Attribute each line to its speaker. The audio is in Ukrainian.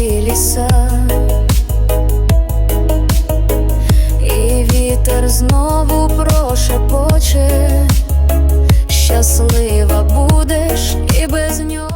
Speaker 1: леса І вітер знову прошепоче, щаслива будеш і без нього.